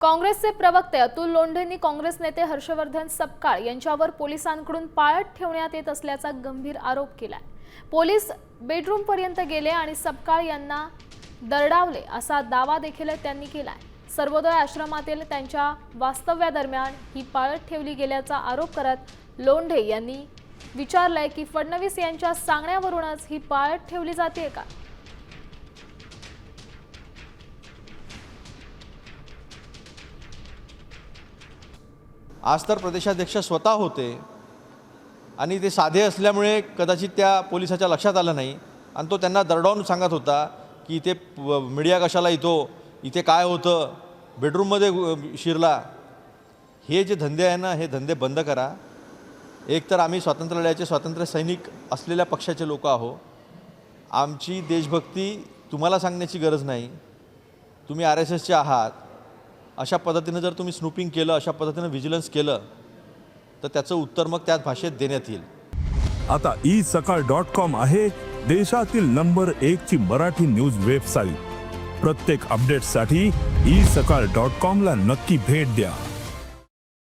काँग्रेसचे प्रवक्ते अतुल लोंढेंनी काँग्रेस नेते हर्षवर्धन सपकाळ यांच्यावर पोलिसांकडून पाळत ठेवण्यात येत असल्याचा गंभीर आरोप केलाय. पोलीस बेडरूमपर्यंत गेले आणि सपकाळ यांना दरडावले असा दावा देखील त्यांनी केलाय. सर्वोदय आश्रमातील त्यांच्या वास्तव्यादरम्यान ही पाळत ठेवली गेल्याचा आरोप करत लोंढे यांनी विचारलंय की फडणवीस यांच्या सांगण्यावरूनच ही पाळत ठेवली जाते का? आज तर प्रदेशाध्यक्ष स्वतः होते आणि ते साधे असल्यामुळे कदाचित त्या पोलिसाच्या लक्षात आलं नाही. आणि तो त्यांना दरडावून सांगत होता की इथे मीडिया कशाला येतो इथे काय होतं बेडरूममध्ये शिरला. हे जे धंदे आहे ना हे धंदे बंद करा. एक तर आम्ही स्वातंत्र्यलढ्याचे स्वातंत्र्य सैनिक असलेल्या पक्षाचे लोक आहो. आमची देशभक्ती तुम्हाला सांगण्याची गरज नाही. तुम्ही आर एस एसचे आहात. अशा पद्धतीनं जर तुम्ही स्नूपिंग केलं अशा पद्धतीनं व्हिजिलन्स केलं तर त्याचं उत्तर मग त्याच भाषेत देण्यात येईल. आता ई सकाळ डॉट कॉम आहे देशातील नंबर एक ची मराठी न्यूज वेबसाईट प्रत्येक अपडेटसाठी ई सकाळ डॉट कॉम ला नक्की भेट द्या.